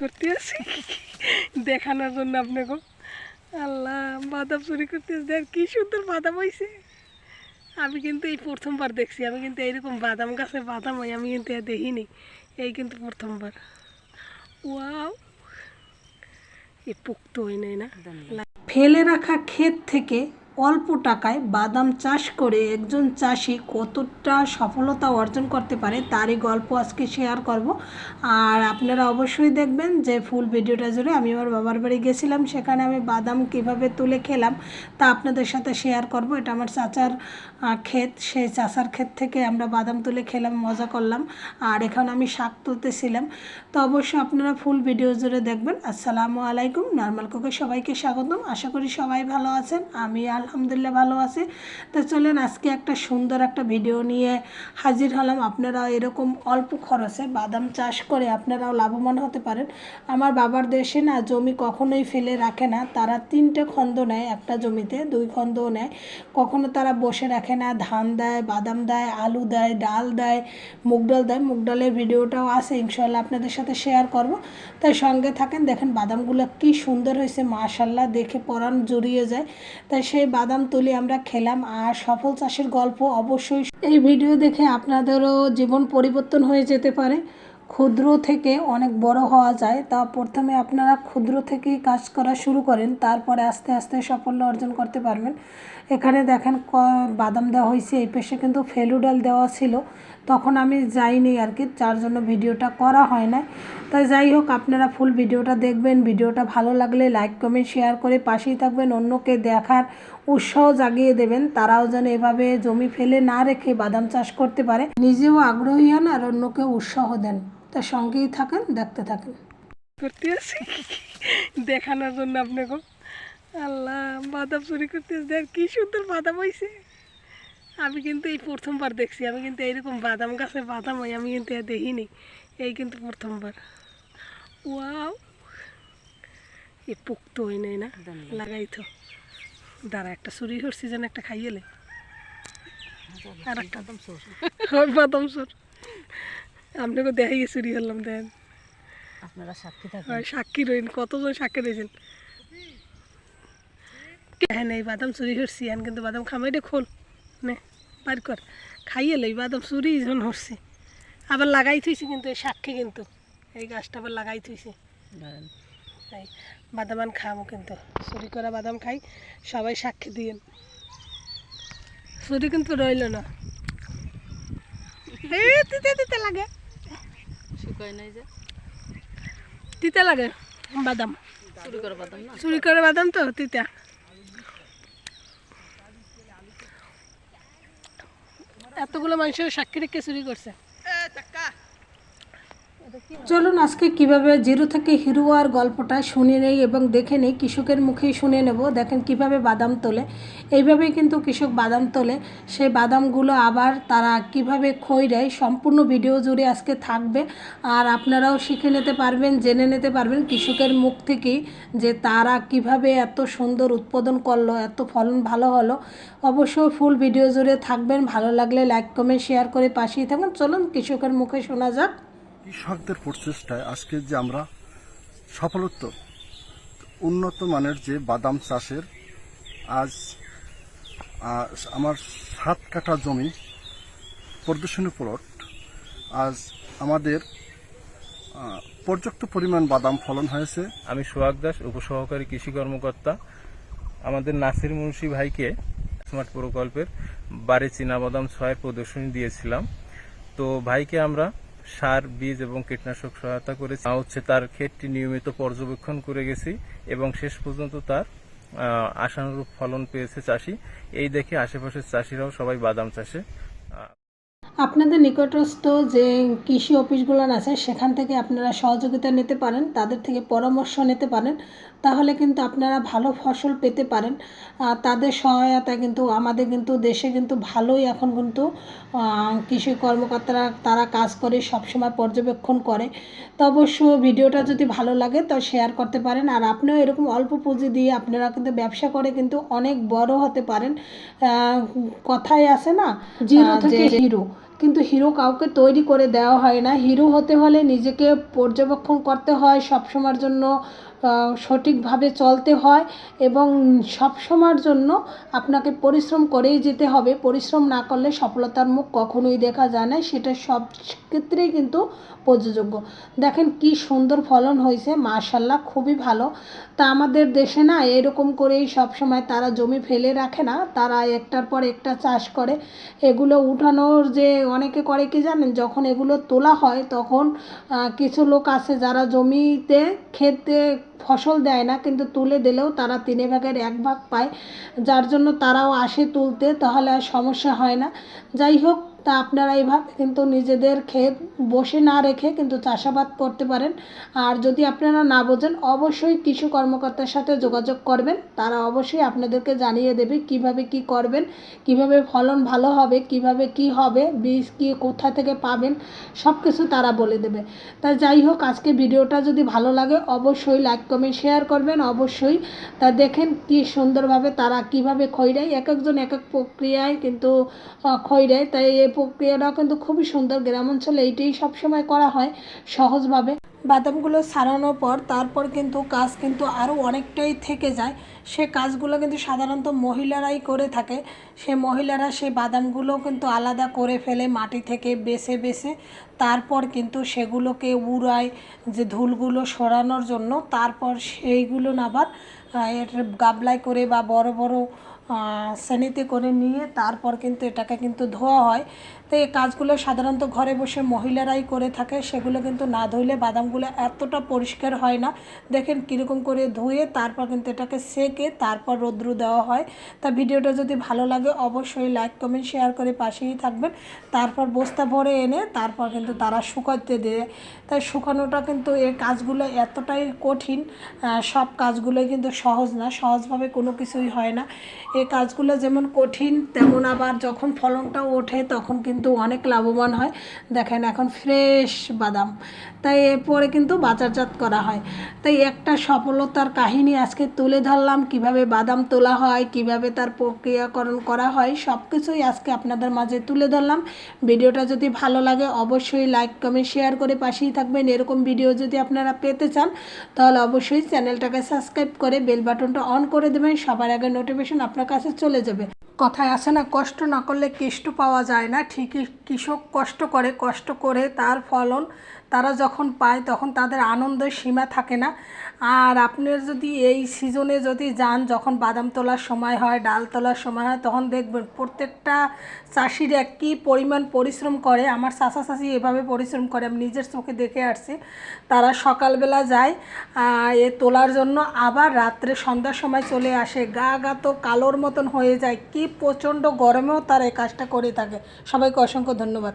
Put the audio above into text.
করতে আসি? দেখানোর জন্য আপনাকে। আল্লাহ বাদাম চুরি করতে আসি। দেখ কি সুন্দর বাদাম হয়েছে আমি কিন্তু এই প্রথমবার দেখছি। আমি কিন্তু এইরকম বাদাম গাছে বাদাম হয় আমি কিন্তু দেখিনি। এই কিন্তু প্রথমবার। ওয়াও! এ পুক্ত হয় নাই না? ফেলে রাখা ক্ষেত থেকে অল্প টাকায় বাদাম চাষ করে একজন চাষি কতটা সফলতা অর্জন করতে পারে তারই গল্প আজকে শেয়ার করব। আর আপনারা অবশ্যই দেখবেন যে ফুল ভিডিওটা জুড়ে আমি আমার বাবার বাড়ি গেছিলাম, সেখানে আমি বাদাম কীভাবে তুলে খেলাম তা আপনাদের সাথে শেয়ার করব। এটা আমার চাচার ক্ষেত, সেই চাচার ক্ষেত থেকে আমরা বাদাম তুলে খেলাম, মজা করলাম। আর এখানে আমি শাক তুলতেছিলাম। তো অবশ্যই আপনারা ফুল ভিডিও জুড়ে দেখবেন। আসসালামু আলাইকুম। নর্মাল কুকে সবাইকে স্বাগতম। আশা করি সবাই ভালো আছেন। আমি আলহামদুলিল্লাহ ভালো আছি। তো চলেন আজকে একটা সুন্দর একটা ভিডিও নিয়ে হাজির হলাম। আপনারা এরকম অল্প খরচে বাদাম চাষ করে আপনারাও লাভবান হতে পারেন। আমার বাবার দেশে না জমি কখনোই ফেলে রাখে না। তারা তিনটে খন্দ নেয়, একটা জমিতে দুই খন্দও নেয়। কখনো তারা বসে রাখে না, ধান দেয়, বাদাম দেয়, আলু দেয়, ডাল দেয়, মুগ ডাল দেয়। মুগ ডালের ভিডিওটাও আছে ইনশাল্লাহ আপনাদের সাথে শেয়ার করব। তাই সঙ্গে থাকেন, দেখেন বাদামগুলো কি সুন্দর হয়েছে মাশাল্লাহ দেখে পরাণ জড়িয়ে যায়। তাই সেই বাদাম তুলে আমরা খেলাম আর সফল চাষের গল্প অবশ্যই এই ভিডিও দেখে আপনাদেরও জীবন পরিবর্তন হয়ে যেতে পারে। ক্ষুদ্র থেকে অনেক বড় হওয়া যায়, তা প্রথমে আপনারা ক্ষুদ্র থেকেই কাজ করা শুরু করেন, তারপরে আস্তে আস্তে সাফল্য অর্জন করতে পারবেন। এখানে দেখেন ক- বাদাম দেওয়া হয়েছে, এই পেশে কিন্তু ফেলুডাল দেওয়া ছিল, তখন আমি যাইনি আর কি, যার জন্য ভিডিওটা করা হয় না তাই যাই হোক, আপনারা ফুল ভিডিওটা দেখবেন, ভিডিওটা ভালো লাগলে লাইক, কমেন্ট, শেয়ার করে পাশেই থাকবেন, অন্যকে দেখার উৎসাহ জাগিয়ে দেবেন, তারাও যেন এভাবে জমি ফেলে না রেখে বাদাম চাষ করতে পারে। নিজেও আগ্রহী হন আর অন্যকে উৎসাহ দেন। তা সঙ্গেই থাকেন দেখতে থাকেন। করতে আসি? দেখানোর জন্য আপনাকে। আল্লাহ বাদাম চুরি করতে আসি। দেখ কি সুন্দর বাদাম হয়েছে আমি কিন্তু এই প্রথমবার দেখছি। আমি কিন্তু এইরকম বাদাম গাছে বাদাম হয় আমি কিন্তু দেখিনি। এই কিন্তু প্রথমবার। ওয়াও! এ পুক্ত হয় নাই না? লাগাই তো দাঁড়া একটা চুরি করছি যেন একটা খাইয়েলে আর একটা। ওই বাদাম সর। আপনাকে দেখাই চুরি হলাম দেন। আপনারা সাক্ষী থাকুন। সাক্ষী রইন কতজন সাক্ষী রয়েছেন? হ্যাঁ এই বাদাম চুরি করছি এখন কিন্তু বাদাম খামাইটা খোল নে বার কর। খাইয়ে লই বাদাম চুরি যখন হচ্ছে আবার লাগাই থুইছি কিন্তু এই সাক্ষী কিন্তু এই গাছটা আবার লাগাই থুইছি। ধরেন এই বাদামান খামো কিন্তু চুরি করা বাদাম খাই সবাই সাক্ষী দিয়েন। চুরি কিন্তু রইল না। এই তিতে তিতে লাগে। শুকায় নাই যে। তিতে লাগে বাদাম। চুরি করে বাদাম না? চুরি করে বাদাম তো তিতা। এতগুলো মানুষের সাক্ষী রেখে চুরি করছে। চলুন আজকে কীভাবে জিরো থেকে হিরো আর গল্পটা শুনে নেই এবং দেখে নেই, কৃষকের মুখেই শুনে নেব। দেখেন কীভাবে বাদাম তোলে। এইভাবেই কিন্তু কৃষক বাদাম তোলে। সেই বাদামগুলো আবার তারা কীভাবে খই দেয় সম্পূর্ণ ভিডিও জুড়ে আজকে থাকবে। আর আপনারাও শিখে নিতে পারবেন, জেনে নিতে পারবেন কৃষকের মুখ থেকেই যে তারা কীভাবে এত সুন্দর উৎপাদন করল, এত ফলন ভালো হলো। অবশ্যই ফুল ভিডিও জুড়ে থাকবেন। ভালো লাগলে লাইক কমেন্ট শেয়ার করে পাশেই থাকুন। চলুন কৃষকের মুখে শোনা যাক। কৃষকদের প্রচেষ্টায় আজকে যে আমরা সফলত্ব, উন্নত মানের যে বাদাম চাষের আজ আমার সাত কাঠা জমি প্রদর্শনী প্লট, আজ আমাদের পর্যাপ্ত পরিমাণ বাদাম ফলন হয়েছে। আমি সোহাগ দাস, উপসহকারী কৃষি কর্মকর্তা। আমাদের নাসির মুন্সি ভাইকে স্মার্ট প্রকল্পের বাড়ি চীনাবাদাম ছয় প্রদর্শনী দিয়েছিলাম। তো ভাইকে আমরা সার, বীজ এবং কীটনাশক সহায়তা করেছি। হচ্ছে তার ক্ষেতটি নিয়মিত পর্যবেক্ষণ করে গেছি এবং শেষ পর্যন্ত তার আশানুরূপ ফলন পেয়েছে চাষি। এই দেখে আশেপাশের চাষিরাও সবাই বাদাম চাষে আপনাদের নিকটস্থ যে কৃষি অফিসগুলো আছে সেখান থেকে আপনারা সহযোগিতা নিতে পারেন তাদের থেকে পরামর্শ নিতে পারেন তাহলে কিন্তু আপনারা ভালো ফসল পেতে পারেন। আর তাদের সহায়তা কিন্তু আমাদের কিন্তু দেশে কিন্তু ভালোই এখন কিন্তু কৃষি কর্মকর্তারা তারা কাজ করে সবসময় পর্যবেক্ষণ করে। তো অবশ্য ভিডিওটা যদি ভালো লাগে তো শেয়ার করতে পারেন। আর আপনিও এরকম অল্প পুঁজি দিয়ে আপনারা কিন্তু ব্যবসা করে কিন্তু অনেক বড় হতে পারেন। কথাই আছে না? জিরো থেকে হিরো কিন্তু হিরো কাউকে তৈরি করে দেওয়া হয় না। হিরো হতে হলে নিজেকে পর্যবেক্ষণ করতে হয় সবসময়ের জন্য। সঠিকভাবে চলতে হয় এবং সবসময়ের জন্য আপনাকে পরিশ্রম করেই যেতে হবে। পরিশ্রম না করলে সফলতার মুখ কখনোই দেখা যায় না। সেটা সব ক্ষেত্রেই কিন্তু প্রযোজ্য। দেখেন কি সুন্দর ফলন হয়েছে মাশাল্লাহ খুবই ভালো। তা আমাদের দেশে না এরকম করেই সব সময় তারা জমি ফেলে রাখে না, তারা একটার পর একটা চাষ করে। এগুলো উঠানোর যে অনেকে করে কি জানেন, যখন এগুলো তোলা হয় তখন কিছু লোক আছে যারা জমিতে খেতে ফসল দেয় না, কিন্তু তুলে দিলেও তারা তিনে ভাগের এক ভাগ পায়। যার জন্য তারাও আসে তুলতে, তাহলে আর সমস্যা হয় না। যাই হোক তা আপনারা এইভাবে কিন্তু নিজেদের ক্ষেত বসে না রেখে কিন্তু চাষাবাদ করতে পারেন। আর যদি আপনারা না বোঝেন, অবশ্যই কৃষি কর্মকর্তার সাথে যোগাযোগ করবেন। তারা অবশ্যই আপনাদেরকে জানিয়ে দেবে কীভাবে কি করবেন, কীভাবে ফলন ভালো হবে, কীভাবে কি হবে, বীজ কি কোথা থেকে পাবেন সব কিছু তারা বলে দেবে। তা যাই হোক, আজকে ভিডিওটা যদি ভালো লাগে, অবশ্যই লাইক, কমেন্ট, শেয়ার করবেন। অবশ্যই তা দেখেন কি সুন্দরভাবে তারা কীভাবে খৈরায় এক একজন এক এক প্রক্রিয়ায় কিন্তু খৈরায় তাই প্রক্রিয়াটাও কিন্তু খুবই সুন্দর। গ্রাম অঞ্চলে এইটাই সবসময় করা হয় সহজভাবে। বাদামগুলো সারানোর পর তারপর কিন্তু কাজ কিন্তু আরও অনেকটাই থেকে যায়। সে কাজগুলো কিন্তু সাধারণত মহিলারাই করে থাকে। সে মহিলারা সেই বাদামগুলো কিন্তু আলাদা করে ফেলে মাটি থেকে বেছে বেছে তারপর কিন্তু সেগুলোকে উড়ায় যে ধুলগুলো সরানোর জন্য। তারপর সেইগুলো আবার গাবলায় করে বা বড় বড় শ্রেণীতে করে নিয়ে তারপর কিন্তু এটাকে কিন্তু ধোয়া হয়। তো এই কাজগুলো সাধারণত ঘরে বসে মহিলারাই করে থাকে, সেগুলো কিন্তু না ধুইলে বাদামগুলো এতটা পরিষ্কার হয় না। দেখেন কীরকম করে ধুয়ে তারপর কিন্তু এটাকে সেকে তারপর রৌদ্র দেওয়া হয়। তা ভিডিওটা যদি ভালো লাগে অবশ্যই লাইক কমেন্ট শেয়ার করে পাশেই থাকবেন। তারপর বস্তা ভরে এনে তারপর কিন্তু তারা শুকাতে দেয়। তাই শুকানোটা কিন্তু এই কাজগুলো এতটাই কঠিন সব কাজগুলোই কিন্তু সহজ না, সহজভাবে কোনো কিছুই হয় না। এই কাজগুলো যেমন কঠিন, তেমন আবার যখন ফলনটা ওঠে তখন কিন্তু অনেক লাভবান হয়। দেখেন এখন ফ্রেশ বাদাম। তাই এরপরে কিন্তু বাজারজাত করা হয়। তাই একটা সফলতার কাহিনী আজকে তুলে ধরলাম, কীভাবে বাদাম তোলা হয়, কীভাবে তার প্রক্রিয়াকরণ করা হয় সব কিছুই আজকে আপনাদের মাঝে তুলে ধরলাম। ভিডিওটা যদি ভালো লাগে অবশ্যই লাইক, কমেন্ট, শেয়ার করে পাশেই থাকবেন। এরকম ভিডিও যদি আপনারা পেতে চান, তাহলে অবশ্যই চ্যানেলটাকে সাবস্ক্রাইব করে বেল বাটনটা অন করে দেবেন। সবার আগে নোটিফিকেশন আপনার কাছে চলে যাবে। কথায় আছে না, কষ্ট না করলে কেষ্ট পাওয়া যায় না। ঠিকই কৃষক কষ্ট করে কষ্ট করে তার ফলন তারা যখন পায় তখন তাদের আনন্দের সীমা থাকে না। আর আপনার যদি এই সিজনে যদি যান, যখন বাদাম তোলার সময় হয়, ডাল তোলার সময় হয়, তখন দেখবেন প্রত্যেকটা চাষিরা কী পরিমাণ পরিশ্রম করে। আমার চাষা চাষি এভাবে পরিশ্রম করে, আমি নিজের চোখে দেখে আসছি। তারা সকালবেলা যায় এ তোলার জন্য আবার রাত্রে সন্ধ্যার সময় চলে আসে। গা গা তো কালোর মতন হয়ে যায়, কি প্রচণ্ড গরমেও তারা এই কাজটা করে থাকে। সবাইকে অসংখ্য ধন্যবাদ।